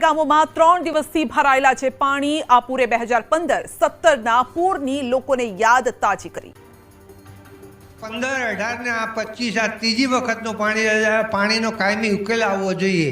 ગામોમાં ત્રણ દિવસથી ભરાયેલા છે પાણી. આ પૂરે બે હજાર પંદર સત્તરના પૂરની લોકોને યાદ તાજી કરી. પંદર અઢાર ને આ પચીસ આ ત્રીજી વખતનું પાણી, પાણીનો કાયમી ઉકેલ આવવો જોઈએ.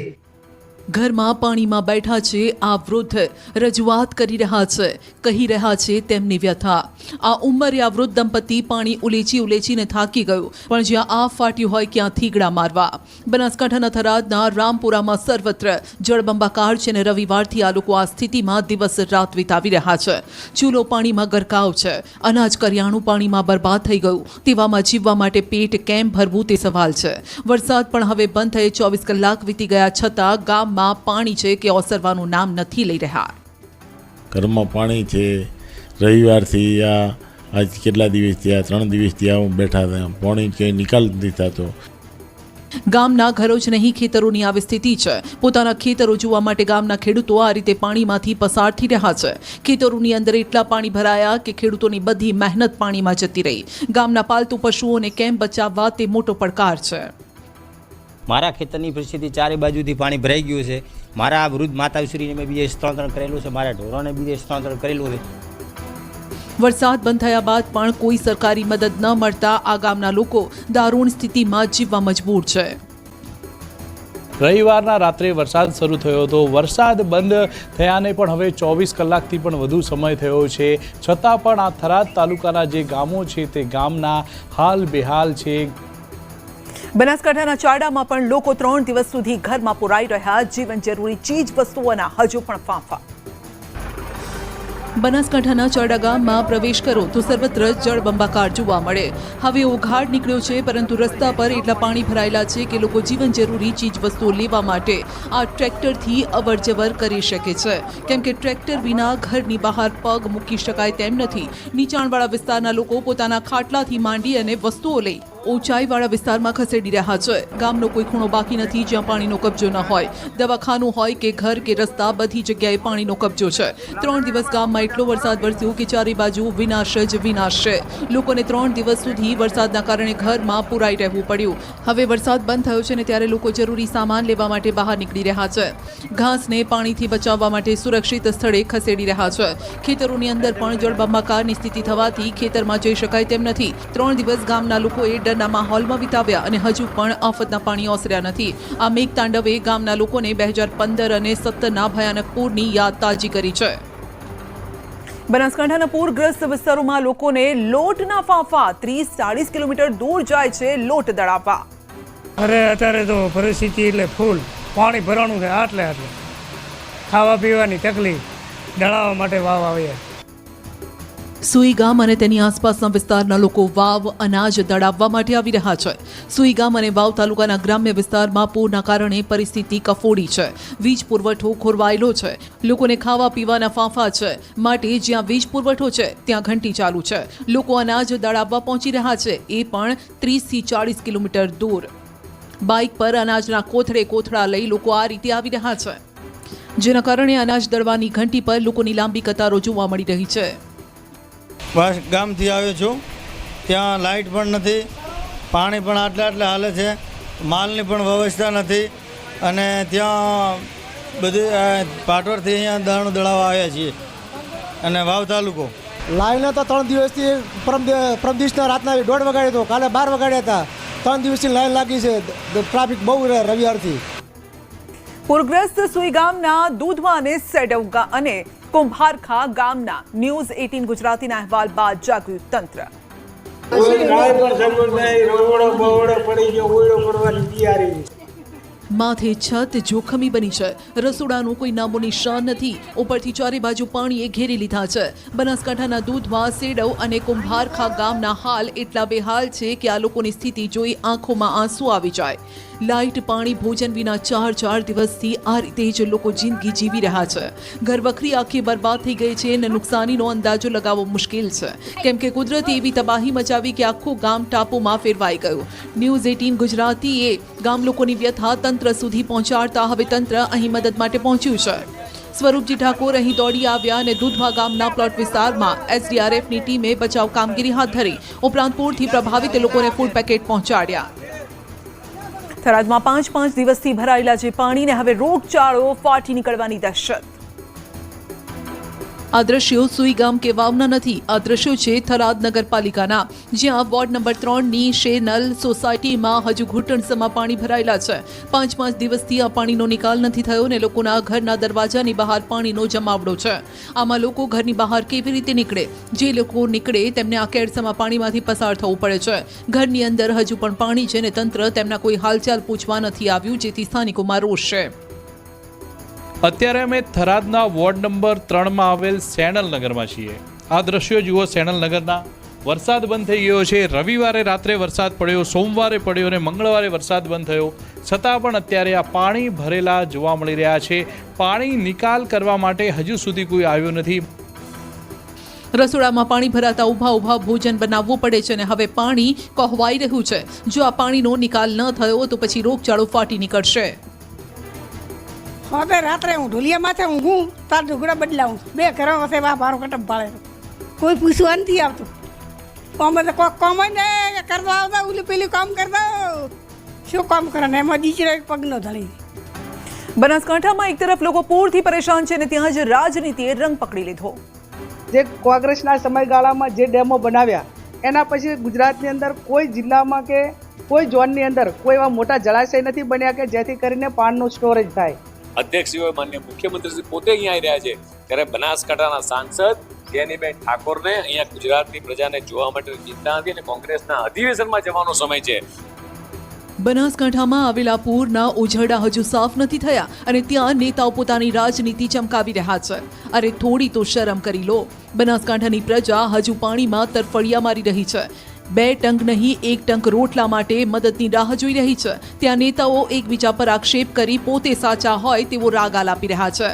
ઘરમાં પાણીમાં બેઠા છે આ વૃદ્ધ. રજૂઆત કરી રહ્યા છે. કહી રહ્યા છે તેમની વ્યથા. આ ઉંમરે વૃદ્ધ દંપતી પાણી ઉલેચી ઉલેચીને થાકી ગયું. પણ જ્યાં આ ફાટ્યું હોય ક્યાં થીગડા મારવા. બનાસકાંઠાના થરાદના રામપુરામાં સર્વત્ર જળબંબાકાર છે અને રવિવારથી આ લોકો આ સ્થિતિમાં દિવસ રાત વિતાવી રહ્યા છે. ચૂલો પાણીમાં ગરકાવ છે. અનાજ કરિયાણું પાણીમાં બરબાદ થઈ ગયું. તેવામાં જીવવા માટે પેટ કેમ ભરવું તે સવાલ છે. વરસાદ પણ હવે બંધ થયે ચોવીસ કલાક વીતી ગયા છતાં ગામમાં પાણી છે કે ઓસરવાનું નામ નથી લઈ રહ્યા. ઘરમાં પાણી છે. રવિવારથી આ આજ કેટલા દિવસ થયા? ત્રણ દિવસ થયા હું બેઠા હતા. પાણી ક્યાંય નિકાલ નથી થતો. ગામના ઘરો જ નહીં ખેતરોની આવી સ્થિતિ છે. પોતાના ખેતરો જોવા માટે ગામના ખેડૂતો આ રીતે પાણીમાંથી પસાર થઈ રહ્યા છે. ખેતરોની અંદર એટલા પાણી ભરાયા કે ખેડૂતોની બધી મહેનત પાણીમાં જતી રહી. ગામના પાલતુ પશુઓને કેમ બચાવવા તે મોટો પડકાર છે. મારા ખેતરની પરિસ્થિતિ ચારે બાજુથી પાણી ભરાઈ ગયું છે. મારા વૃદ્ધ માતાશ્રીને મેં બીજે સ્થળાંતર કરેલું છે. મારા ઢોરોને બીજે સ્થળાંતર કરેલું છે. વરસાદ બંધ થયા બાદ પણ કોઈ સરકારી મદદ ન મળતા આ ગામના લોકો દારૂણ સ્થિતિમાં જીવવા મજબૂર છે. રવિવારના રાત્રે વરસાદ શરૂ થયો હતો. વરસાદ બંધ થયાને પણ હવે ચોવીસ કલાકથી પણ વધુ સમય થયો છે. છતાં પણ આ થરાદ તાલુકાના જે ગામો છે તે ગામના હાલ બેહાલ છે. બનાસકાંઠાના ચારડામાં પણ લોકો ત્રણ દિવસ સુધી ઘરમાં પુરાઈ રહ્યા. જીવન જરૂરી ચીજ વસ્તુઓના હજુ પણ ફાંફા. બનાસકાંઠાના ચરડા ગામમાં પ્રવેશ કરો તો સર્વત્ર જળબંબાકાર જોવા મળે. હવે ઉઘાડ નીકળ્યો છે, પરંતુ રસ્તા પર એટલા પાણી ભરાયેલા છે કે લોકો જીવન જરૂરી ચીજ વસ્તુઓ લેવા માટે આ ટ્રેક્ટરથી અવરજવર કરી શકે છે. કેમ કે ટ્રેક્ટર વિના ઘરની બહાર પગ મૂકી શકાય તેમ નથી. નીચાણવાળા વિસ્તારના લોકો પોતાના ખાટલાથી માંડી અને વસ્તુઓ લઈ ઊંચાઈવાળા વિસ્તારમાં ખસેડી રહ્યા છે. ગામનો કોઈ ખૂણો બાકી નથી, જ્યાં પાણીનો કબજો ન હોય. દવાખાનું હોય કે ઘર કે રસ્તા, બધી જગ્યાએ પાણીનો કબજો છે. ત્રણ દિવસ ગામમાં એટલો વરસાદ વરસ્યો કે ચારે બાજુ વિનાશ જ વિનાશ છે. લોકોને ત્રણ દિવસ સુધી વરસાદના કારણે ઘરમાં પુરાઈ રહેવું પડ્યું. હવે વરસાદ બંધ થયો છે ને ત્યારે લોકો જરૂરી સામાન લેવા માટે બહાર નીકળી રહ્યા છે. ઘાસને પાણીથી બચાવવા માટે સુરક્ષિત સ્થળે ખસેડી રહ્યા છે. ખેતરોની અંદર પણ જળબંબાકારની સ્થિતિ થવાથી ખેતરમાં જઈ શકાય તેમ નથી. ત્રણ દિવસ ગામના લોકોએ ડરના માહોલમાં વિતાવ્યા અને હજુ પણ આફતના પાણી ઓસર્યા નથી. આ મેઘતાંડવે ગામના લોકોને બે અને સત્તરના ભયાનક પૂરની યાદ તાજી કરી છે. બનાસકાંઠાના પૂરગ્રસ્ત વિસ્તારોમાં લોકોને લોટના ફાંફા ત્રીસ ચાળીસ કિલોમીટર દૂર જાય છે લોટ દળાવવા અરે, અત્યારે તો પરિસ્થિતિ એટલે ફૂલ. પાણી ભરવાનું છે, આટલે આટલે. ખાવા પીવાની તકલીફ. દળાવવા માટે વાવ આવીએ સુઈ ગામ અને તેની આસપાસના વિસ્તારના લોકો વાવ, અનાજ દળાવવા માટે આવી રહ્યા છે. સુઈ ગામ અને વાવ તાલુકાના ગ્રામ્ય વિસ્તારમાં પૂરના કારણે પરિસ્થિતિ કફોડી છે. વીજ પુરવઠો ખોરવાયેલો છે. લોકોને ખાવા પીવાના ફાંફા છે. માટે જ્યાં વીજ પુરવઠો છે, ત્યાં ઘંટી ચાલુ છે. લોકો અનાજ દળાવવા પહોંચી રહ્યા છે. એ પણ ત્રીસથી ચાળીસ કિલોમીટર દૂર. બાઇક પર અનાજના કોથળે કોથળા લઈ લોકો આ રીતે આવી રહ્યા છે. જેના કારણે અનાજ દળવાની ઘંટી પર લોકોની લાંબી કતારો જોવા મળી રહી છે. ગામથી આવ્યો છું. ત્યાં લાઇટ પણ નથી. પાણી પણ આટલા આટલે હાલે છે. માલની પણ વ્યવસ્થા નથી. અને ત્યાં બધી પાટોરથી અહીંયા દાણું દળાવવા આવ્યા છીએ. અને વાવ તાલુકો. લાઈન તો ત્રણ દિવસથી. પરમ પરમ દિવસના રાતના દોઢ વગાડ્યો હતો કાલે બાર વગાડ્યા હતા. ત્રણ દિવસથી લાઈન લાગી છે. ટ્રાફિક બહુ રહે રવિવારથી. પૂરગ્રસ્ત સુઈ ગામના દૂધવા અને સેડવ ગા- અને કુંભારખા ગામના ન્યૂઝ એટીન ગુજરાતીના અહેવાલ બાદ જાગ્યું તંત્ર. માથે છત જોખમી બની છે. રસોડાનું કોઈ નામો નિશાન નથી. ઉપરથી ચારે બાજુ પાણીએ ઘેરી લીધા છે. બનાસકાંઠાના દૂધવા સેડવ અને કુંભારખા ગામના હાલ એટલા બેહાલ છે કે આ લોકોની સ્થિતિ જોઈ આંખોમાં આંસુ આવી જાય. લાઇટ, પાણી, ભોજન વિના ચાર ચાર દિવસથી આ રીતે જ લોકો જિંદગી જીવી રહ્યા છે. ઘરવખરી આખી બરબાદ થઈ ગઈ છે અને નુકસાનીનો અંદાજો લગાવવો મુશ્કેલ છે. કેમ કે કુદરતે એવી તબાહી મચાવી કે આખું ગામ ટાપુમાં ફેરવાઈ ગયું. ન્યૂઝ એટીન ગુજરાતીએ ગામ લોકોની વ્યથા તંત્ર સુધી પહોંચાડતા હવે તંત્ર અહીં મદદ માટે પહોંચ્યું છે. સ્વરૂપજી ઠાકોર અહીં દોડી આવ્યા અને દૂધવા ગામના પ્લોટ વિસ્તારમાં એસડીઆરએફની ટીમે બચાવ કામગીરી હાથ ધરી. ઉપરાંત પૂરથી પ્રભાવિત લોકોને ફૂડ પેકેટ પહોંચાડ્યા. થરાદમાં પાંચ પાંચ દિવસથી ભરાયેલા છે પાણીને હવે રોગચાળો ફાટી નીકળવાની દહેશત. આ દ્રશ્યો સુઈગામ કે વાવના નથી. આ દ્રશ્યો છે થરાદ નગરપાલિકાના, જ્યાં વોર્ડ નંબર ત્રણની શેનલ સોસાયટીમાં હજુ ઘૂંટણસમાં પાણી ભરાયેલા છે. પાંચ પાંચ દિવસથી આ પાણીનો નિકાલ નથી થયો ને લોકોના ઘરના દરવાજાની બહાર પાણીનો જમાવડો છે. આમાં લોકો ઘરની બહાર કેવી રીતે નીકળે? જે લોકો નીકળે તેમને આ કેડસમાં પાણીમાંથી પસાર થવું પડે છે. ઘરની અંદર હજુ પણ પાણી છે ને તંત્ર તેમના કોઈ હાલચાલ પૂછવા નથી આવ્યું, જેથી સ્થાનિકોમાં રોષ છે. અત્યારે અમે થરાદના વોર્ડ નંબર ત્રણમાં આવેલ સેણલ નગરમાં છીએ. આ દ્રશ્યો જુઓ સેણલ નગરના વરસાદ બંધ થઈ ગયો છે. રવિવારે રાત્રે વરસાદ પડ્યો, સોમવારે પડ્યો અને મંગળવારે વરસાદ બંધ થયો. છતાં પણ અત્યારે આ પાણી ભરેલા જોવા મળી રહ્યા છે. પાણી નિકાલ કરવા માટે હજુ સુધી કોઈ આવ્યું નથી. રસોડામાં પાણી ભરાતા ઊભા ઊભા ભોજન બનાવવું પડે છે અને હવે પાણી કહવાઈ રહ્યું છે. જો આ પાણીનો નિકાલ ન થયો તો પછી રોગચાળો ફાટી નીકળશે. હવે રાત્રે હું ઢોલિયા માથે ઊંઘું તાર ઢુકડા બદલાવું. બે ઘરો વસે બા મારો કટમ પાડે કોઈ પૂછવા નથી આવતું. કોમ તો કોક કોમ હોય ને કરતા આવતા ઓલું પેલું કામ કરતા શું કામ કરે ને એમાં દીચરો એક પગનો ધળી બનાસકાંઠામાં એક તરફ લોકો પૂરથી પરેશાન છે અને ત્યાં જ રાજનીતિએ રંગ પકડી લીધો. જે કોંગ્રેસના સમયગાળામાં જે ડેમો બનાવ્યા એના પછી ગુજરાતની અંદર કોઈ જિલ્લામાં કે કોઈ ઝોનની અંદર કોઈ એવા મોટા જળાશય નથી બન્યા કે જેથી કરીને પાણીનું સ્ટોરેજ થાય. અધ્યક્ષશ્રીઓ માન્ય મુખ્યમંત્રીશ્રી પોતે અહીંયા આવી રહ્યા છે. ત્યારે બનાસકાંઠાના સાંસદ જેનીબેન ઠાકોરને અહીંયા ગુજરાતની પ્રજાને જોવા માટે ચિંતા હતી અને કોંગ્રેસના અધિવેશનમાં જવાનો સમય છે. બનાસકાંઠામાં આવેલા પૂરના ઉજરડા હજુ સાફ નથી થયા અને ત્યાં નેતાઓ પોતાની રાજનીતિ ચમકાવી રહ્યા છે. અરે થોડી તો શરમ કરી લો. બનાસકાંઠાની પ્રજા હજુ પાણીમાં તરફડિયા મારી રહી છે. બે ટંક નહીં, એક ટંક રોટલા માટે મદદની રાહ જોઈ રહી છે. ત્યાં નેતાઓ એકબીજા પર આક્ષેપ કરી પોતે સાચા હોય તેવો રાગ આલાપી રહ્યા છે.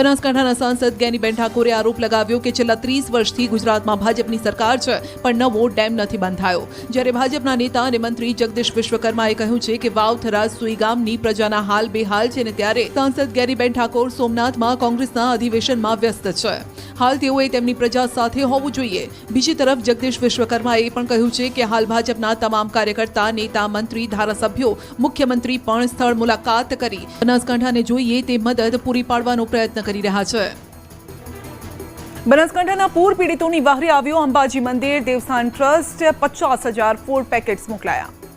બનાસકાંઠાના સાંસદ ગેનીબેન ઠાકોરે આરોપ લગાવ્યો કે છેલ્લા ત્રીસ વર્ષથી ગુજરાતમાં ભાજપની સરકાર છે, પણ નવો ડેમ નથી બંધાયો. જ્યારે ભાજપના નેતા અને મંત્રી જગદીશ વિશ્વકર્માએ કહ્યું છે કે વાવ થરાદ સુઈ ગામની પ્રજાના હાલ બેહાલ છે ને ત્યારે સાંસદ ગેરીબેન ઠાકોર સોમનાથમાં કોંગ્રેસના અધિવેશનમાં વ્યસ્ત છે. હાલ તેઓએ તેમની પ્રજા સાથે હોવું જોઈએ. બીજી તરફ જગદીશ વિશ્વકર્માએ પણ કહ્યું છે કે હાલ ભાજપના તમામ કાર્યકર્તા, નેતા, મંત્રી, ધારાસભ્યો, મુખ્યમંત્રી પણ સ્થળ મુલાકાત કરી બનાસકાંઠાને જોઈએ તે મદદ પૂરી પાડવાનો પ્રયત્ન કરી રહ્યા છે. બનાસકાંઠાના પૂર પીડિતોની વહારે આવ્યો અંબાજી મંદિર, દેવસ્થાન ટ્રસ્ટ, પચાસ હજાર ફૂડ પેકેટ્સ મોકલાયા.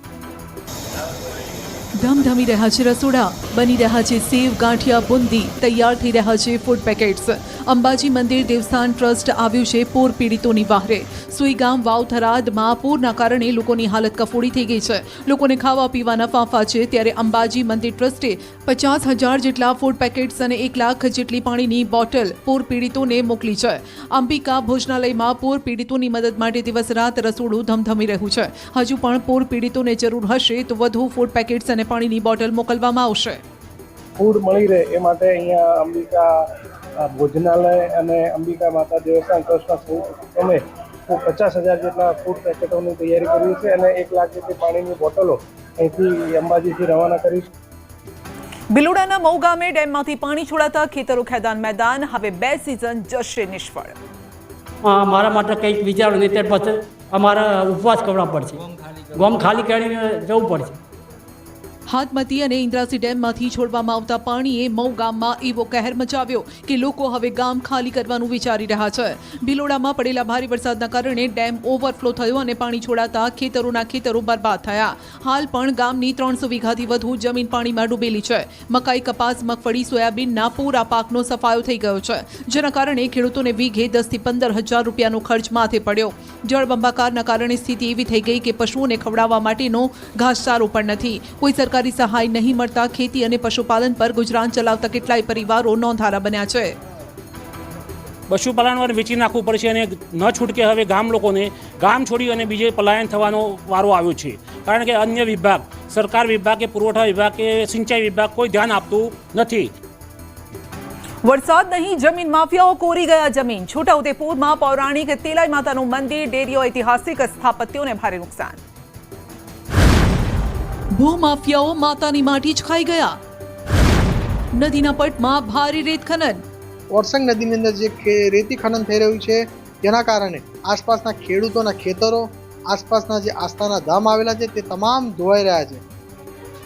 ધમધમી રહ્યા છે રસોડા. બની રહ્યા છે સેવ, ગાંઠિયા, બુંદી. તૈયાર થઈ રહ્યા છે ફૂડ પેકેટ્સ અંબાજી મંદિર દેવસ્થાન ટ્રસ્ટ આવ્યું છે પૂર પીડિતોની વાહરે. સુઈગામ વાવ થરાદમાં પૂરના કારણે લોકોની હાલત કફોડી થઈ ગઈ છે. લોકોને ખાવા પીવાના ફાંફા છે. ત્યારે અંબાજી મંદિર ટ્રસ્ટે પચાસ હજાર જેટલા ફૂડ પેકેટ્સ અને એક લાખ જેટલી પાણીની બોટલ પૂર પીડિતોને મોકલી છે. અંબિકા ભોજનાલયમાં પૂર પીડિતોની મદદ માટે દિવસ રાત રસોડું ધમધમી રહ્યું છે. હજુ પણ પૂર પીડિતોને જરૂર હશે તો વધુ ફૂડ પેકેટ્સ અને પાણીની બોટલ મોકલવામાં આવશે. ફૂડ મળી રહે એ માટે અહીંયા અંબિકા ભોજનાલય અને અંબિકા માતા દેવસ્થાન ટ્રસ્ટના અમે પચાસ હજાર જેટલા ફૂડ પેકેટોની તૈયારી કરી છે અને એક લાખ જેટલી પાણીની બોટલો અહીંથી અંબાજીથી રવાના કરીશું. બિલોડાના મઉ ગામે ડેમમાંથી પાણી છોડાતા ખેતરો ખેદાન મેદાન હવે બે સિઝન જશે નિષ્ફળ. મારા માટે કંઈક વિચારો નહીં ત્યાર પછી અમારા ઉપવાસ કરવા પડશે. ગોમ ખાલી કરીને જવું પડશે. હાથમતી અને ઇન્દ્રાસી ડેમમાંથી છોડવામાં આવતા પાણીએ મઉ ગામમાં એવો કહેર મચાવ્યો કે લોકો હવે ગામ ખાલી કરવાનું વિચારી રહ્યા છે. ભિલોડામાં પડેલા ભારે વરસાદના કારણે ડેમ ઓવરફ્લો થયો અને પાણી છોડાતા ખેતરોના ખેતરો બરબાદ થયા. હાલ પણ ગામની ત્રણસો વીઘાથી વધુ જમીન પાણીમાં ડૂબેલી છે. મકાઈ કપાસ, મગફળી, સોયાબીનના પૂરા પાકનો સફાયો થઈ ગયો છે. જેના કારણે ખેડૂતોને વીઘે દસથી પંદર હજાર રૂપિયાનો ખર્ચ માથે પડ્યો. જળબંબાકારના કારણે સ્થિતિ એવી થઈ ગઈ કે પશુઓને ખવડાવવા માટેનો ઘાસચારો પણ નથી. કોઈ સરકારી સહાય નહીં મળતા ખેતી અને પશુપાલન પર ગુજરાન ચલાવતા કેટલાય પરિવારો નોંધારા બન્યા છે. પશુપાલન વેચી નાખવું પડશે અને ન છૂટકે હવે ગામ લોકોને ગામ છોડી અને બીજે પલાયન થવાનો વારો આવ્યો છે. કારણ કે અન્ય વિભાગ સરકાર વિભાગ કે પુરવઠા વિભાગ કે સિંચાઈ વિભાગ કોઈ ધ્યાન આપતું નથી. વરસાદ નહીં જમીન માફિયાઓ કોરી ગયા જમીન. છોટાઉદેપુરમાં પૌરાણિક તેલાઈ માતાનું મંદિર ડેરીઓ ઐતિહાસિક સ્થાપત્યોને ભારે નુકસાન. ભૂમાફિયાઓ માતાની માટી જ ખાઈ ગયા. નદીના પટમાં ભારે રેત ખનન. ઓરસંગ નદીની અંદર જે રેતી ખનન થઈ રહ્યું છે, તેના કારણે આસપાસના ખેડૂતોના ખેતરો, આસપાસના જે આસ્થાના ધામ આવેલા છે, તે તમામ ધોવાઈ રહ્યા છે.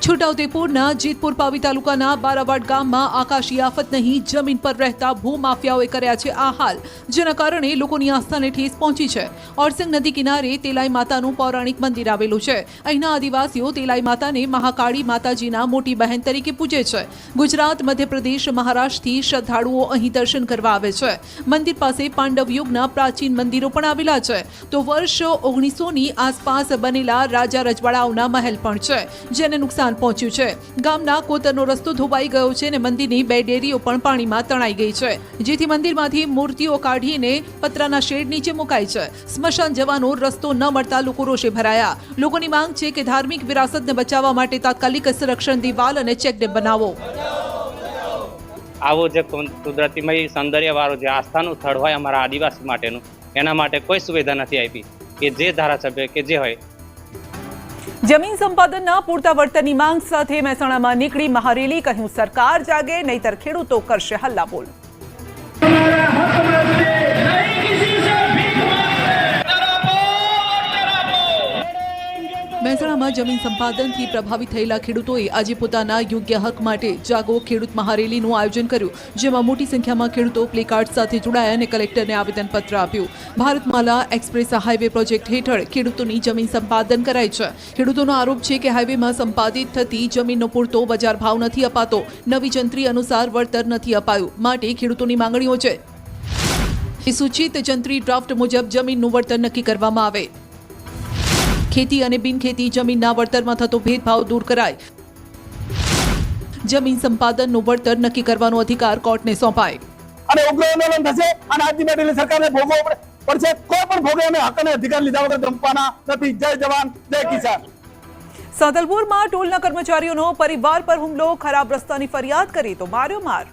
છોટાઉદેપુરના જીતપુર પાવી તાલુકાના બારાવાડ ગામમાં આકાશી આફત નહીં, જમીન પર રહેતા ભૂમાફિયાઓએ કર્યા છે આ હાલ, જેના કારણે લોકોની આસ્થાને ઠેસ પહોંચી છે. ઓરસિંગ નદી કિનારે તેલાઈ માતાનું પૌરાણિક મંદિર આવેલું છે. અહીંના આદિવાસીઓ તેલાઈ માતાને મહાકાળી માતાજીના મોટી બહેન તરીકે પૂજે છે. ગુજરાત, મધ્યપ્રદેશ, મહારાષ્ટ્રથી શ્રદ્ધાળુઓ અહીં દર્શન કરવા આવે છે. મંદિર પાસે પાંડવ યુગના પ્રાચીન મંદિરો પણ આવેલા છે. તો વર્ષ ઓગણીસોની આસપાસ બનેલા રાજા રજવાડાઓના મહેલ પણ છે, જેને નુકસાન પહોંચ્યું છે. ગામના કોતરનો રસ્તો ધોવાઈ ગયો છે અને મંદિરની બે ડેરીઓ પણ પાણીમાં તણાઈ ગઈ છે. જેથી મંદિરમાંથી મૂર્તિઓ કાઢીને પતરાના શેડ નીચે મુકાઈ છે. સ્મશાન જવાનો રસ્તો ન મળતા લોકો રોષે ભરાયા. લોકોની માંગ છે કે ધાર્મિક વિરાસતને બચાવવા માટે તાત્કાલિક સંરક્ષણ દિવાલ અને ચેકડેમ બનાવો. આવો જે કુદરતીમય સૌંદર્યવાળું જે આસ્થાનું સ્થળ હોય અમારા આદિવાસી માટેનું, એના માટે કોઈ સુવિધા નથી આપી. કે જે ધારાસભ્ય કે જે હોય જમીન સંપાદનના પૂરતા વળતરની માંગ સાથે મહેસાણામાં નીકળી મહારેલી કહ્યું, સરકાર જાગે, નહીતર ખેડૂતો કરશે હલ્લાબોલ. મહેસાણામાં જમીન સંપાદનથી પ્રભાવિત થયેલા ખેડૂતોએ આજે પોતાના યોગ્ય હક માટે જાગો ખેડૂત મહારેલીનું આયોજન કર્યું, જેમાં મોટી સંખ્યામાં ખેડૂતો પ્લેકાર્ડ સાથે જોડાયા અને કલેક્ટરને આવેદનપત્ર આપ્યું. ભારતમાલા એક્સપ્રેસ હાઈવે પ્રોજેક્ટ હેઠળ ખેડૂતોની જમીન સંપાદન કરાય છે. ખેડૂતોનો આરોપ છે કે હાઈવેમાં સંપાદિત થતી જમીનનો પૂરતો બજાર ભાવ નથી અપાતો. નવી જંત્રી અનુસાર વળતર નથી અપાયું માટે ખેડૂતોની માંગણીઓ છે. સૂચિત જંત્રી ડ્રાફ્ટ મુજબ જમીનનું વળતર નક્કી કરવામાં આવે. ખેતી અને બિનખેતી જમીનના વળતરમાં થતો ભેદભાવ દૂર કરાય. જમીન સંપાદનનું વળતર નક્કી કરવાનો અધિકાર કોર્ટને સોંપાય. અને ઉગ્ર આંદોલન થશે અને આજની બેઠેલી સરકારને ભોગવવો પડશે. કોઈ પણ ભોગે અમે હક અને અધિકાર લીધા વગર ધમકવાના નથી. જય જવાન જય કિસાન. સાંતલપુરમાં ટોલના કર્મચારીઓનો પરિવાર પર હુમલો. ખરાબ રસ્તાની ફરિયાદ કરી તો માર્યો માર.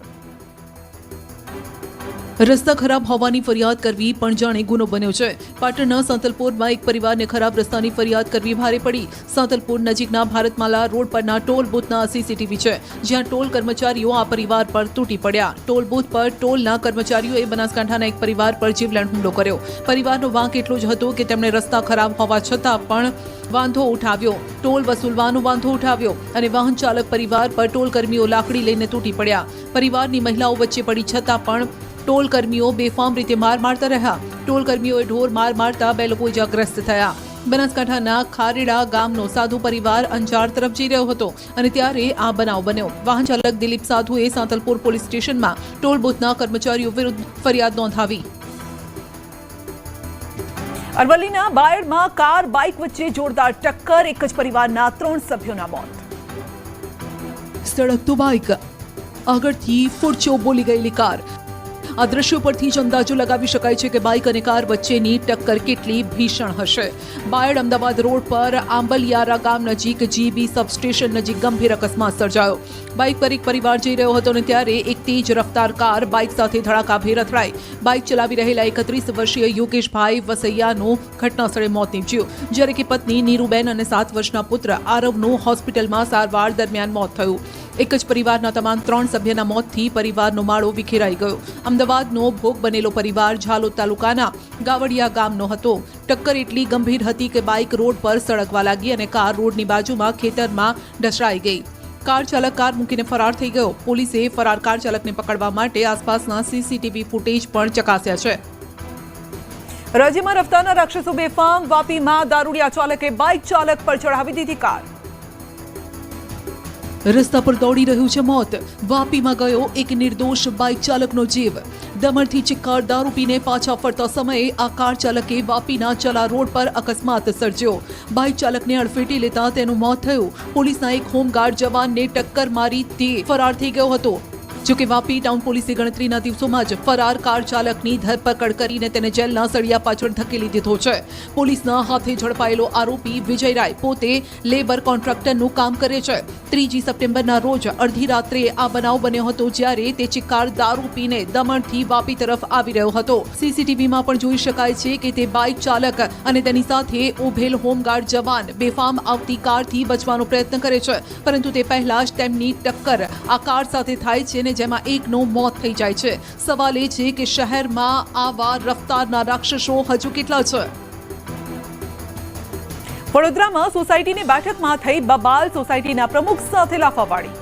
રસ્તા ખરાબ હોવાની ફરિયાદ કરવી પણ જાણે ગુનો બન્યો છે. પાટણના સાંતલપુરમાં એક પરિવારને ખરાબ રસ્તાની ફરિયાદ કરવી ભારે પડી. સાંતલપુર નજીકના ભારતમાલા રોડ પરના ટોલ બૂથના સીસીટીવી છે. જ્યાં ટોલ કર્મચારીઓ આ પરિવાર પર તૂટી પડ્યા. ટોલ બૂથ પર ટોલના કર્મચારીઓએ બનાસકાંઠાના એક પરિવાર પર જીવલેણ હુમલો કર્યો. પરિવારનો વાંક એટલો જ હતો કે તેમણે રસ્તા ખરાબ હોવા છતાં પણ વાંધો ઉઠાવ્યો. ટોલ વસૂલવાનો વાંધો ઉઠાવ્યો અને વાહન ચાલક પરિવાર પર ટોલ કર્મીઓ લાકડી લઈને તૂટી પડ્યા. પરિવારની મહિલાઓ વચ્ચે પડી છતાં પણ ટોલ કર્મીઓ બેફામ રીતે માર મારતા રહ્યા. ટોલ કર્મીઓએ ઢોર માર મારતા બે લોકો ઇજાગ્રસ્ત થયા. બનાસકાંઠાના ખારેડા ગામનો સાધુ પરિવાર અંજાર તરફ જઈ રહ્યો હતો અને ત્યારે આ બનાવ બન્યો. વાહન ચાલક દિલીપ સાધુએ સાંતલપુર પોલીસ સ્ટેશનમાં ટોલ બુથના કર્મચારીઓ વિરુદ્ધ ફરિયાદ નોંધાવી. અરવલ્લીના બાયડમાં કાર, બાઇક વચ્ચે જોરદાર ટક્કર, એક જ પરિવારના ત્રણ સભ્યોના મોત. સળગતું બાઇક આગળથી ફૂરચો બોલી ગયેલી કાર. આ દ્રશ્યો પરથી જ અંદાજો લગાવી શકાય છે કે બાઇક અને કાર વચ્ચેની ટક્કર કેટલી ભીષણ હશે. બાયડ અમદાવાદ રોડ પર આંબલિયારા ગામ નજીક જીબી સબસ્ટેશન નજીક ગંભીર અકસ્માત સર્જાયો. બાઇક પર એક પરિવાર જઈ રહ્યો હતો અને ત્યારે એક તેજ રફતાર કાર બાઇક સાથે ધડાકાભેર અથડાઈ. બાઇક ચલાવી રહેલા એકત્રીસ વર્ષીય યોગેશભાઈ વસૈયાનું ઘટનાસ્થળે મોત નીપજ્યું. જ્યારે કે પત્ની નીરુબેન અને સાત વર્ષના પુત્ર આરવનું હોસ્પિટલમાં સારવાર દરમિયાન મોત થયું. એક જ પરિવારના તમામ ત્રણ સભ્યના મોતથી પરિવારનો માળો વિખેરાઈ ગયો. અમદાવાદનો ભોગ બનેલો પરિવાર ઝાલોદ તાલુકાના ગાવડિયા ગામનો હતો. ટક્કર એટલી ગંભીર હતી કે બાઇક રોડ પર સળગવા લાગી અને કાર રોડની બાજુમાં ખેતરમાં ઢસડાઈ ગઈ. કાર ચાલક કાર મૂકીને ફરાર થઈ ગયો. પોલીસે ફરાર કાર ચાલકને પકડવા માટે આસપાસના સીસીટીવી ફૂટેજ પણ ચકાસ્યા છે. રાજ્યમાં રફતારના રાક્ષસો બેફામ, વાપીમાં દારૂડિયા ચાલકે બાઇક ચાલક પર ચઢાવી દીધી કાર. રસ્તા પર દોડી રહ્યું છે મોત. વાપીમાં ગયો એક નિર્દોષ બાઇક ચાલકનો જીવ. દમણથી ચિક્કાર દારૂ પીને પાછા ફરતા સમયે આ કાર ચાલકે વાપીના ચલા રોડ પર અકસ્માત સર્જ્યો. બાઇક ચાલકને અડફેટી લેતા તેનું મોત થયું. પોલીસના એક હોમગાર્ડ જવાનને ટક્કર મારી તે ફરાર થઈ ગયો હતો. જોકે વાપી ટાઉન પોલીસે ગણતરીના દિવસોમાં જ ફરાર કાર ચાલકની ધરપકડ કરીને તેને જેલના સળિયા પાછળ ધકેલી દીધો છે. પોલીસના હાથે ઝડપાયેલો આરોપી વિજય રાય પોતે લેબર કોન્ટ્રાક્ટરનું કામ કરે છે. ત્રીજી સપ્ટેમ્બરના રોજ અડધી રાત્રે આ બનાવ બન્યો હતો જ્યારે તે ચિક્કાર દારૂ પીને દમણથી વાપી તરફ આવી રહ્યો હતો. સીસીટીવીમાં પણ જોઈ શકાય છે કે તે બાઇક ચાલક અને તેની સાથે ઉભેલ હોમગાર્ડ જવાન બેફામ આવતી કારથી બચવાનો પ્રયત્ન કરે છે. પરંતુ તે પહેલા જ તેમની ટક્કર આ કાર સાથે થાય છે અને જેમાં એકનું મોત થઈ જાય છે. સવાલ એ છે કે શહેરમાં આવા રફતારના રાક્ષસો હજુ કેટલા છે? વડોદરામાં સોસાયટીની બેઠકમાં થઈ બબાલ સોસાયટીના પ્રમુખ સાથે લાફાવાડી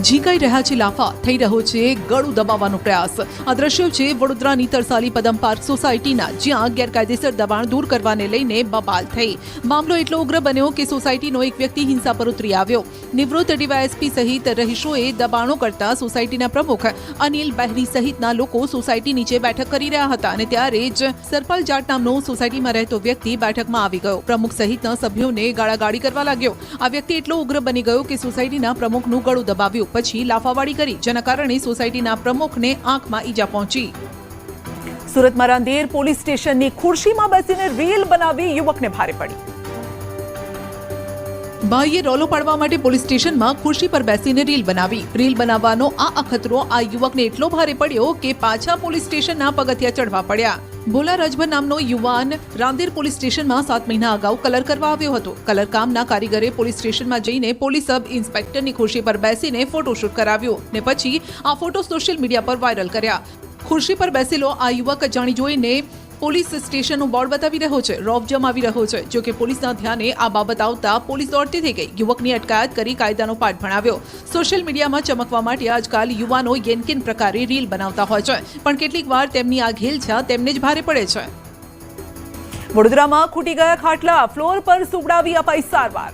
ઝીંકાઈ રહ્યા છે, લાફા થઈ રહ્યો છે, ગળું દબાવવાનો પ્રયાસ. આ દ્રશ્યો છે વડોદરાની તરસાલી પદમ પાર્ક સોસાયટીના, જ્યાં ગેરકાયદેસર દબાણ દૂર કરવાને લઈને બબાલ થઈ. મામલો એટલો ઉગ્ર બન્યો કે સોસાયટીનો એક વ્યક્તિ હિંસા પર ઉતરી આવ્યો. નિવૃત્ત ડીવાયએસપી સહિત રહીશોએ દબાણો કરતા સોસાયટીના પ્રમુખ અનિલ બહેરી સહિતના લોકો સોસાયટી નીચે બેઠક કરી રહ્યા હતા અને ત્યારે જ સરપલ જાટ નામનો સોસાયટીમાં રહેતો વ્યક્તિ બેઠકમાં આવી ગયો. પ્રમુખ સહિતના સભ્યોને ગાળાગાળી કરવા લાગ્યો. આ વ્યક્તિ એટલો ઉગ્ર બની ગયો કે સોસાયટીના પ્રમુખનું ગળું દબાવ્યું. પછી લાફાવાડી કરી. જેના કારણે સોસાયટીના પ્રમુખને આંખમાં ઈજા પહોંચી. સુરતમાં રાંદેર પોલીસ સ્ટેશનની ખુરશીમાં બેસીને રીલ બનાવી યુવકને ભારે પડી. ભાઈએ રોલો પાડવા માટે પોલીસ સ્ટેશનમાં ખુરશી પર બેસીને રીલ બનાવી. રીલ બનાવવાનો આ અખતરો આ યુવકને એટલો ભારે પડ્યો કે પાછા પોલીસ સ્ટેશનના પગથિયા ચડવા પડ્યા. ભોલા રાજભર નામનો યુવાન રાંદેર પોલીસ સ્ટેશનમાં સાત મહિના અગાઉ કલર કરવા આવ્યો હતો. કલર કામના કારીગરે પોલીસ સ્ટેશનમાં જઈને પોલીસ સબ ઇન્સ્પેક્ટરની ખુરશી પર બેસીને ફોટોશૂટ કરાવ્યો ને પછી આ ફોટો સોશિયલ મીડિયા પર વાયરલ કર્યા. ખુરશી પર બેસેલો આ યુવક જાણી જોઈને પોલીસ સ્ટેશનનું બોર્ડ બતાવી રહ્યો છે રોફ જમાવી રહ્યો છે. જો કે પોલીસના ધ્યાને આ બાબત આવતા પોલીસ દોડતી થઈ ગઈ. યુવકની અટકાયત કરી કાયદાનો પાઠ ભણાવ્યો. સોશિયલ મીડિયામાં ચમકવા માટે આજકાલ યુવાનો યેનકેન પ્રકારે રીલ બનાવતા હોય છે. પણ કેટલીક વાર તેમની આ ઘેલછા તેમને જ ભારે પડે છે. વડોદરામાં ખૂટી ગયા ખાટલા, ફ્લોર પર સુવડાવી અપાઈ સારવાર.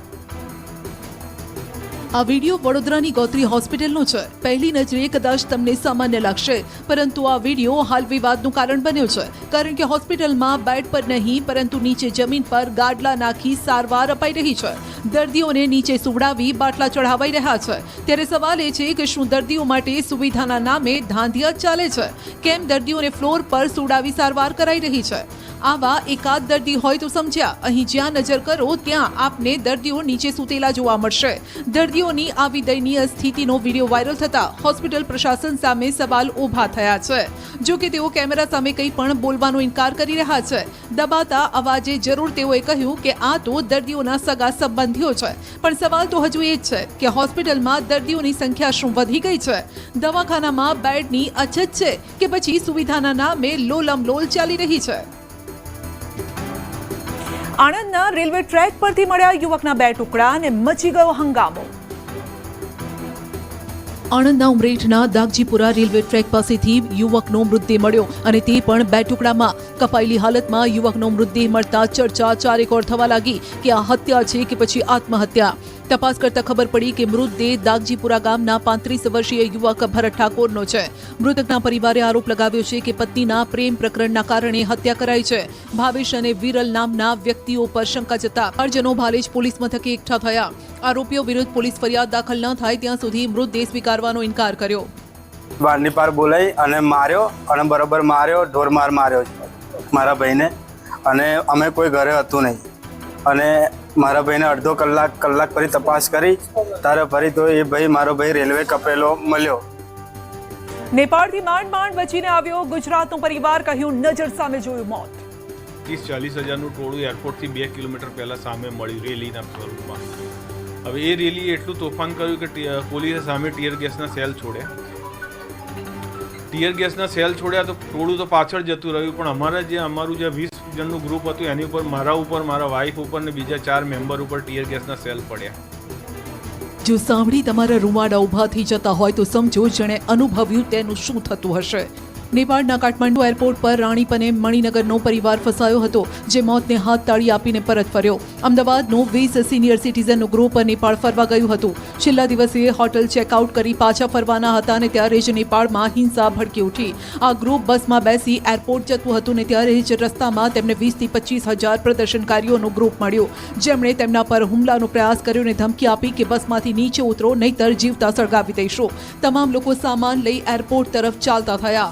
આ વીડિયો વડોદરાની ગોત્રી હોસ્પિટલનો છે. પહેલી નજરે કદાચ તમને સામાન્ય લાગશે, પરંતુ આ વીડિયો હાલ વિવાદનું કારણ બન્યો છે. કારણ કે હોસ્પિટલમાં બેડ પર નહીં, પરંતુ નીચે જમીન પર ગાડલા નાખી સારવાર અપાઈ રહી છે. દર્દીઓને નીચે સુવડાવી બાટલા ચઢાવાઈ રહ્યા છે. ત્યારે સવાલ એ છે કે શું દર્દીઓ માટે સુવિધાના નામે ધાંધિયા ચાલે છે? કેમ દર્દીઓને ફ્લોર પર સુવડાવી સારવાર કરાઈ રહી છે? આવા એકાદ દર્દી હોય તો સમજ્યા. અહીં જ્યાં નજર કરો, ત્યાં આપને દર્દીઓ નીચે સૂતેલા જોવા મળશે. દર્દીઓની આવી દયનીય સ્થિતિનો વીડિયો વાયરલ થતા હોસ્પિટલ પ્રશાસન સામે સવાલ ઊભા થયા છે. જો કે તેઓ કેમેરા સામે કંઈ પણ બોલવાનો ઇનકાર કરી રહ્યા છે. દબાતા અવાજે જરૂર તેઓએ કહ્યું કે આ તો દર્દીઓના સગા સંબંધીઓ છે. પણ સવાલ તો હજુ એ જ છે કે હોસ્પિટલમાં દર્દીઓની સંખ્યા શું વધી ગઈ છે? દવાખાનામાં બેડની અછત છે કે પછી સુવિધાના નામે લોલમલોલ ચાલી રહી છે? આણંદના રેલવે ટ્રેક પરથી મળ્યા યુવકના બે ટુકડા અને મચી ગયો હંગામો. આણંદના ઉમરેઠના દાગજીપુરા રેલવે ટ્રેક પાસેથી યુવકનો મૃતદેહ મળ્યો અને તે પણ બે ટુકડામાં. કપાયેલી હાલતમાં યુવકનો મૃતદેહ મળતા ચર્ચા ચારેકોર થવા લાગી કે આ હત્યા છે કે પછી આત્મહત્યા? તપાસ કરતા ખબર પડી કે મૃતદેહ દાગજીપુરા ગામના પાંત્રીસ વર્ષીય યુવક ભરત ઠાકોરનો છે. મૃતકના પરિવારે આરોપ લગાવ્યો છે કે પત્નીના પ્રેમ પ્રકરણના કારણે હત્યા કરાઈ છે. ભાવેશ અને વિરલ નામના વ્યક્તિઓ પર શંકા જતા હરજનો ભાલેજ પોલીસ મથકે એકઠા થયા. આરોપીઓ વિરુદ્ધ પોલીસ ફરિયાદ દાખલ ન થાય ત્યાં સુધી મૃતદેહ સ્વીકારવાનો ઇનકાર કર્યો. વારની પાર બોલાઈ અને માર્યો અને બરોબર માર્યો, ઢોરમાર માર્યો મારા ભાઈને. અને અમે કોઈ ઘરે હતું નહીં. અને મારા ભાઈને અડધો કલાક કલાક ફરી તપાસ કરી. તારે ફરી તો એ ભાઈ મારો ભાઈ રેલવે કપેલો મળ્યો. નેપાળથી માંડ માંડ બચીને આવ્યો ગુજરાતનો પરિવાર કહ્યું નજર સામે જોયું મોત. ત્રીસ ચાલીસ હજારનું ટોળું એરપોર્ટથી બે કિલોમીટર પહેલાં સામે મળ્યું રેલીના સ્વરૂપમાં. હવે એ રેલીએ એટલું તોફાન કર્યું કે પોલીસે સામે ટીયર ગેસના સેલ છોડ્યા. ટીયર ગેસના સેલ છોડ્યા તો ટોળું તો પાછળ જતું રહ્યું પણ અમારા જે અમારું જે વીસ જણનું ગ્રુપ હતું, એની ઉપર મારા ઉપર, મારા વાઈફ ઉપર ને બીજા ચાર મેમ્બર ઉપર ટીયર ગેસના સેલ પડ્યા. જો સાંભળી તમારા રૂવાડા ઊભા થઈ જતા હોય તો સમજો જેણે અનુભવ્યું તેનું શું થતું હશે. નેપાળના કાઠમાંડુ એરપોર્ટ પર રાણીપને મણિનગરનો પરિવાર ફસાયો હતો, જે મોતને હાથ તાળી આપીને પરત ફર્યો. અમદાવાદનો વીસ સિનિયર સિટીઝનનો ગ્રુપ નેપાળ ફરવા ગયું હતું. છેલ્લા દિવસે હોટલ ચેકઆઉટ કરી પાછા ફરવાના હતા અને ત્યારે જ નેપાળમાં હિંસા ભડકી ઉઠી. આ ગ્રુપ બસમાં બેસી એરપોર્ટ જતું હતું ને ત્યારે જ રસ્તામાં તેમને વીસથી પચીસ હજાર પ્રદર્શનકારીઓનો ગ્રુપ મળ્યો. જેમણે તેમના પર હુમલાનો પ્રયાસ કર્યો અને ધમકી આપી કે બસમાંથી નીચે ઉતરો, નહીતર જીવતા સળગાવી દઈશું. તમામ લોકો સામાન લઈ એરપોર્ટ તરફ ચાલતા થયા.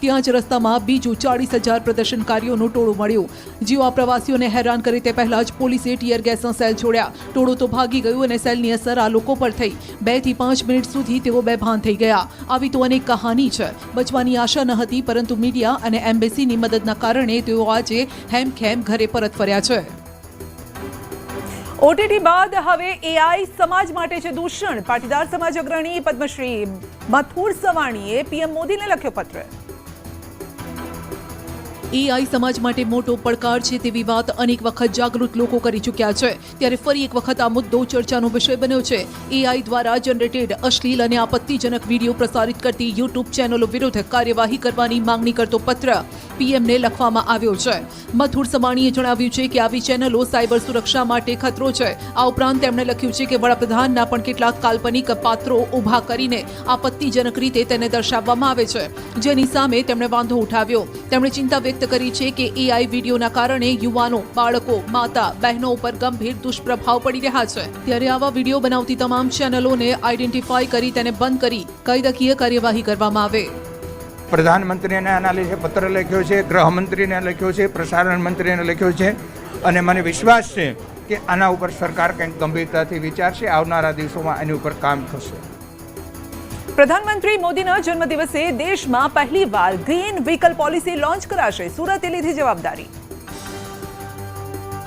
ત્યાં જ રસ્તામાં બીજું ચાળીસ હજાર પ્રદર્શનકારીઓનું ટોળું મળ્યું. જેઓ પ્રવાસીઓને હેરાન કરે તે પહેલા જ પોલીસે ટીયર ગેસના સેલ છોડ્યા. ટોળું તો ભાગી ગયું અને સેલની અસર આ લોકો પર થઈ. બેથી પાંચ મિનિટ સુધી તેઓ બેભાન થઈ ગયા. આવી તો અનેક કહાની છે. બચવાની આશા ન હતી, પરંતુ મીડિયા અને એમ્બેસીની મદદના કારણે તેઓ આજે હેમખેમ ઘરે પરત ફર્યા છે. ઓટીટી બાદ હવે એઆઈ સમાજ માટે છે દૂષણ. પાટીદાર સમાજ અગ્રણી પદ્મશ્રી મથુર સવાણીએ પીએમ મોદીને લખ્યો પત્ર. એઆઈ સમાજ માટે મોટો પડકાર છે તેવી વાત અનેક વખત જાગૃત લોકો કરી ચૂક્યા છે. ત્યારે ફરી એક વખત આ મુદ્દો ચર્ચાનો વિષય બન્યો છે. એઆઈ દ્વારા જનરેટેડ અશ્લીલ અને આપત્તિજનક વીડિયો પ્રસારિત કરતી યુટ્યુબ ચેનલો વિરુદ્ધ કાર્યવાહી કરવાની માંગણી કરતો પત્ર પીએમને લખવામાં આવ્યો છે. મથુર સમાણીએ જણાવ્યું છે કે આવી ચેનલો સાયબર સુરક્ષા માટે ખતરો છે. આ ઉપરાંત તેમણે લખ્યું છે કે વડાપ્રધાનના પણ કેટલાક કાલ્પનિક પાત્રો ઊભા કરીને આપત્તિજનક રીતે તેને દર્શાવવામાં આવે છે. જેની સામે તેમણે વાંધો ઉઠાવ્યો. તેમણે ચિંતા વ્યક્ત કરી છે કે એઆઈ વિડીયોના કારણે યુવાનો, બાળકો, માતા, બહેનો ઉપર ગંભીર દુષ્પ્રભાવ પડી રહ્યા છે. ત્યારે આવા વીડિયો બનાવતી તમામ ચેનલોને આઈડેન્ટિફાઈ કરી તેને બંધ કરી કાયદાકીય કાર્યવાહી કરવામાં આવે. પ્રધાનમંત્રીને આના લીધે પત્ર લખ્યો છે, ગૃહમંત્રીને લખ્યો છે, પ્રસારણ મંત્રીને લખ્યો છે. અને મને વિશ્વાસ છે કે આના ઉપર સરકાર કંઈક ગંભીરતાથી વિચારશે, આવનારા દિવસોમાં આની ઉપર કામ થશે. પ્રધાનમંત્રી મોદીના જન્મદિવસે દેશમાં પહેલીવાર ગ્રીન વ્હીકલ પોલિસી લોન્ચ કરાશે. સુરતે લીધી જવાબદારી.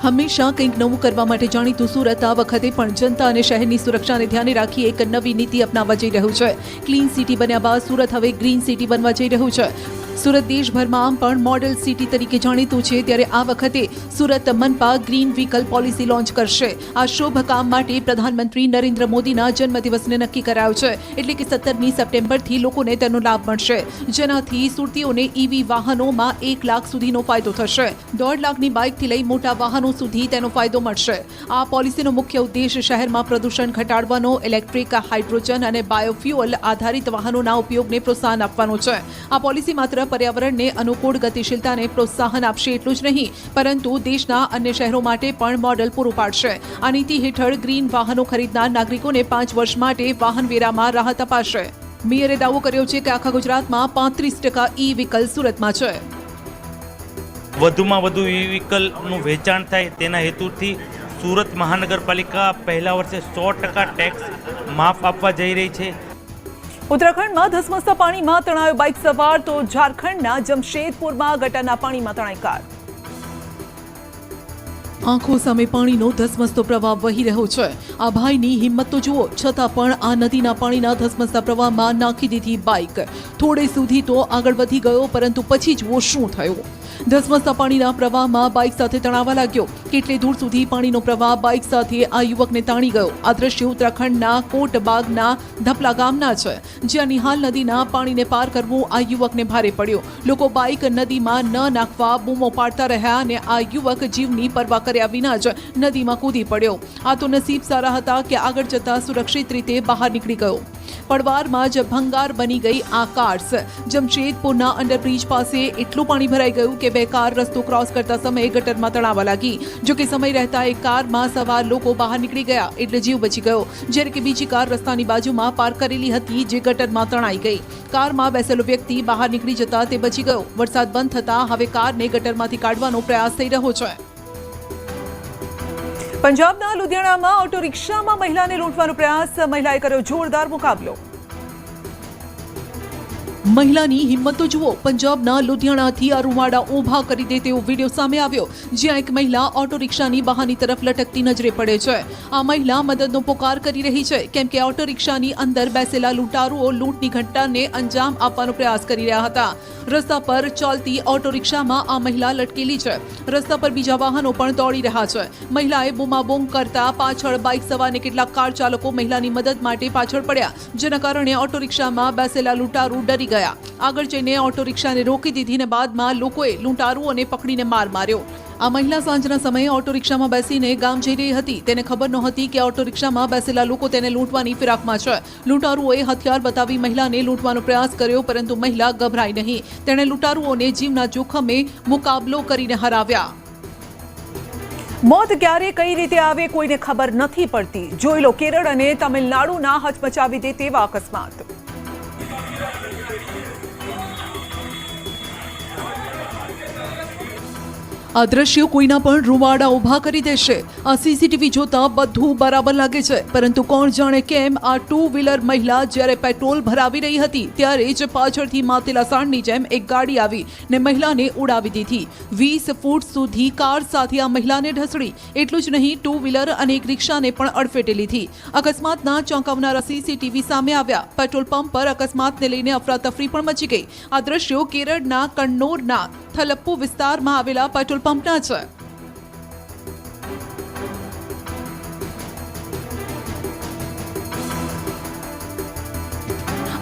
હંમેશા કંઈક નવું કરવા માટે જાણીતું સુરત આ વખતે પણ જનતા અને શહેરની સુરક્ષાને ધ્યાને રાખી એક નવી નીતિ અપનાવવા જઈ રહ્યું છે. ક્લીન સિટી બન્યા બાદ સુરત હવે ગ્રીન સિટી બનવા જઈ રહ્યું છે. સુરત દેશભરમાં આમ પણ મોડેલ સિટી તરીકે જાણીતું છે. ત્યારે આ વખતે સુરત મનપા ગ્રીન વ્હીકલ પોલિસી લોન્ચ કરશે. આ શુભ કામ માટે પ્રધાનમંત્રી નરેન્દ્ર મોદીના જન્મદિવસને નક્કી કરાયો છે. એટલે કે સત્તરમી સપ્ટેમ્બરથી લોકોને તેનો લાભ મળશે. જેનાથી સુરતીઓને ઈવી વાહનોમાં એક લાખ સુધીનો ફાયદો થશે. દોઢ લાખની બાઇકથી લઈ મોટા વાહનો સુધી તેનો ફાયદો મળશે. આ પોલિસીનો મુખ્ય ઉદ્દેશ શહેરમાં પ્રદૂષણ ઘટાડવાનો, ઇલેક્ટ્રિક, હાઇડ્રોજન અને બાયોફ્યુઅલ આધારિત વાહનોના ઉપયોગને પ્રોત્સાહન આપવાનો છે. આ પોલિસી માત્ર પર્યાવરણને અનુકૂળ ગતિશીલતાને પ્રોત્સાહન આપશે એટલું જ નહીં, પરંતુ દેશના અન્ય શહેરો માટે પણ મોડેલ પૂરું પાડશે. આ નીતિ હેઠળ ગ્રીન વાહનો ખરીદનાર નાગરિકોને પાંચ વર્ષ માટે વાહન વેરામાં રાહત અપાશે. મેયરે દાવો કર્યો છે કે આખા ગુજરાતમાં પાંત્રીસ ટકા ઈ વ્હીકલ સુરતમાં છે. વધુમાં વધુ ઈ વ્હીકલનું વેચાણ થાય તેના હેતુથી સુરત મહાનગરપાલિકા પહેલા વર્ષે સો ટકા ટેક્સ માફ આપવા જઈ રહી છે. ઉત્તરાખંડમાં ધસમસતા પાણીમાં તણાયો બાઇક સવાર તો ઝારખંડના જમશેદપુરમાં ગટરના પાણીમાં તણાઈ કાર આંખો સામે પાણીનો ધસમસતો પ્રવાહ વહી રહ્યો છે. આ ભાઈની હિંમત તો જુઓ, છતાં પણ આ નદીના પાણીના ધસમસતા પ્રવાહમાં નાખી દીધી બાઇક. થોડે સુધી તો આગળ વધી ગયો, પરંતુ પછી જુઓ શું થયું. ધસમસતા પાણીના પ્રવાહમાં બાઇક સાથે તણાવા લાગ્યો. કેટલે દૂર સુધી પાણીનો પ્રવાહ બાઇક સાથે આ યુવકને તાણી ગયો? આ દ્રશ્ય ઉત્તરાખંડના કોટબાગના ધપલા ગામના છે, જ્યાં નિહાલ નદીના પાણીને પાર કરવું આ યુવકને ભારે પડ્યો. લોકો બાઇક નદીમાં ન નાખવા બૂમો પાડતા રહ્યા અને આ યુવક જીવની પરવા કર્યા વિના જ નદીમાં કૂદી પડ્યો. આ તો નસીબ સારા હતા કે આગળ જતા સુરક્ષિત રીતે બહાર નીકળી ગયો. પડવારમાં જ ભંગાર બની ગઈ આ કાર્સ જમશેદપુરના અંડરબ્રિજ પાસે એટલું પાણી ભરાઈ ગયું કે બે કાર રસ્તો ક્રોસ કરતા સમયે ગટરમાં તણાવા લાગી. જો કે સમય રહેતા એક કારમાં સવાર લોકો બહાર નીકળી ગયા એટલે જીવ બચી ગયો. જ્યારે કે બીજી કાર રસ્તાની બાજુમાં પાર્ક કરેલી હતી જે ગટરમાં તણાઈ ગઈ. કારમાં બેસેલો વ્યક્તિ બહાર નીકળી જતા તે બચી ગયો. વરસાદ બંધ થતા હવે કારને ગટરમાંથી કાઢવાનો પ્રયાસ થઈ રહ્યો છે. પંજાબના લુધિયાણામાં ઓટો રિક્ષામાં મહિલાને લૂંટવાનો પ્રયાસ. મહિલાએ કર્યો જોરદાર મુકાબલો. મહિલાની હિંમત તો જુઓ, પંજાબના લુધિયાણાથી આ રૂવાડા ઊભા કરી દે તેવો વીડિયો સામે આવ્યો, જ્યાં એક મહિલા ઓટો રિક્ષાની બહારની તરફ લટકતી નજરે પડે છે. આ મહિલા મદદનો પોકાર કરી રહી છે, કેમ કે ઓટો રિક્ષાની અંદર બેસેલા લૂંટારુઓ લૂંટની ઘટનાને અંજામ આપવાનો પ્રયાસ કરી રહ્યા હતા. રસ્તા પર ચાલતી ઓટો રિક્ષામાં આ મહિલા લટકેલી છે. રસ્તા પર બીજા વાહનો પણ દોડી રહ્યા છે. મહિલાએ બૂમાબૂમ કરતા પાછળ બાઇક સવારને કેટલાક કાર ચાલકો મહિલાની મદદ માટે પાછળ પડ્યા, જેના કારણે ઓટો રિક્ષામાં બેસેલા લૂંટારૂ ડરી ગયા. આગળ જઈને ઓટો રિક્ષાને રોકી દીધી બાદમાં લોકોએ લૂંટારુઓને પકડીને માર માર્યો. આ મહિલા સાંજના સમયે ઓટો રિક્ષામાં બેસીને ગામ જઈ રહી હતી. તેને ખબર નહોતી કે ઓટો રિક્ષામાં બેસેલા લોકો તેને લૂંટવાની ફિરાકમાં છે. લૂંટારુઓએ હથિયાર બતાવી મહિલાને લૂંટવાનો પ્રયાસ કર્યો, પરંતુ મહિલા ગભરાઈ નહીં. તેણે લૂંટારુઓને જીવના જોખમે મુકાબલો કરીને હરાવ્યા. મોત ક્યારે કઈ રીતે આવે કોઈને ખબર નથી પડતી. જોઈ લો કેરળ અને તમિલનાડુના હચમચાવી દે તેવા અકસ્માત. આ દ્રશ્યો કોઈના પણ રૂવાડા ઊભા કરી દેશે. આ સીસીટીવી જોતા બધું બરાબર લાગે છે. પરંતુ કોણ જાણે કેમ આ ટુ વ્હીલર મહિલા જ્યારે પેટ્રોલ ભરાવી રહી હતી, ત્યારે જ પાછળથી માતેલા સાણની જેમ એક ગાડી આવી ને મહિલાને ઉડાવી દીધી. વીસ ફૂટ સુધી કાર સાથે આ મહિલાને ઢસડી. એટલું જ નહીં ટુ વ્હીલર અને એક રિક્ષાને પણ અડફેટે લીધી. અકસ્માતના ચોંકાવનારા સીસીટીવી સામે આવ્યા. પેટ્રોલ પંપ પર અકસ્માતને લઈને અફરાતફરી પણ મચી ગઈ. આ દ્રશ્યો કેરળના, કન્નોરના થલપ્પુ વિસ્તારમાં આવેલા પેટ્રોલ પંપના છે.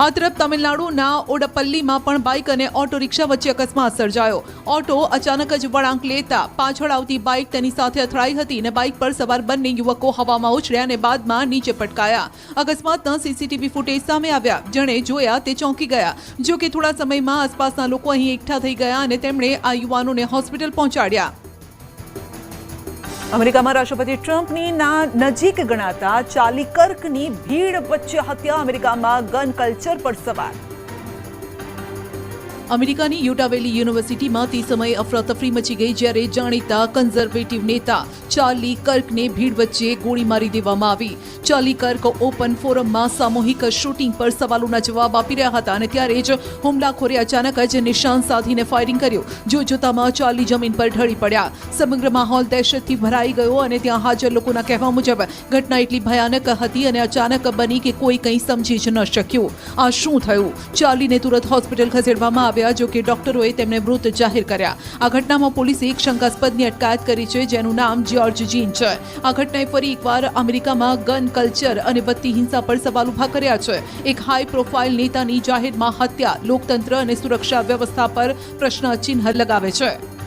આ તરફ તમિલનાડુના ઓડપલ્લીમાં પણ બાઇક અને ઓટો રિક્ષા વચ્ચે અકસ્માત સર્જાયો. ઓટો અચાનક જ વળાંક લેતા પાછળ આવતી બાઇક તેની સાથે અથડાઈ હતી અને બાઇક પર સવાર બંને યુવકો હવામાં ઉછળ્યા અને બાદમાં નીચે પટકાયા. અકસ્માતના સીસીટીવી ફૂટેજ સામે આવ્યા. જેણે જોયા તે ચોંકી ગયા. જો કે થોડા સમયમાં આસપાસના લોકો અહીં એકઠા થઈ ગયા અને તેમણે આ યુવાનોને હોસ્પિટલ પહોંચાડ્યા. અમેરિકામાં રાષ્ટ્રપતિ ટ્રમ્પની નજીક ગણાતા ચાલી કર્કની ભીડ વચ્ચે હત્યા અમેરિકામાં ગન કલ્ચર પર સવાર અમેરિકાની યુટાવેલી યુનિવર્સિટીમાં તે સમયે અફરાતફરી મચી ગઈ જ્યારે જાણીતા કન્ઝર્વેટિવ નેતા ચાર્લી કર્કને ભીડ વચ્ચે ગોળી મારી દેવામાં આવી. ચાર્લી કર્ક ઓપન ફોરમમાં સામૂહિક શૂટિંગ પર સવાલોના જવાબ આપી રહ્યા હતા અને ત્યારે જ હુમલાખોરે અચાનક જ નિશાન સાધીને ફાયરિંગ કર્યું. જો જોતામાં ચાર્લી જમીન પર ઢળી પડ્યા. સમગ્ર માહોલ દહેશતથી ભરાઈ ગયો અને ત્યાં હાજર લોકોના કહેવા મુજબ ઘટના એટલી ભયાનક હતી અને અચાનક બની કે કોઈ કંઈ સમજી જ ન શક્યું. આ શું થયું? ચાર્લીને તુરંત હોસ્પિટલ ખસેડવામાં આવ્યા જો કે ડોક્ટરોએ તેમને મૃત જાહેર કર્યા. આ ઘટનામાં પોલીસે એક શંકાસ્પદની અટકાયત કરી છે, જેનું નામ જ્યોર્જ જીન છે. આ ઘટનાએ ફરી એકવાર અમેરિકામાં ગન, કલ્ચર અને વધતી હિંસા પર સવાલ ઊભા કર્યા છે. એક હાઈ પ્રોફાઇલ નેતાની જાહેરમાં હત્યા લોકતંત્ર અને સુરક્ષા વ્યવસ્થા પર પ્રશ્નચિહ્ન લગાવે છે.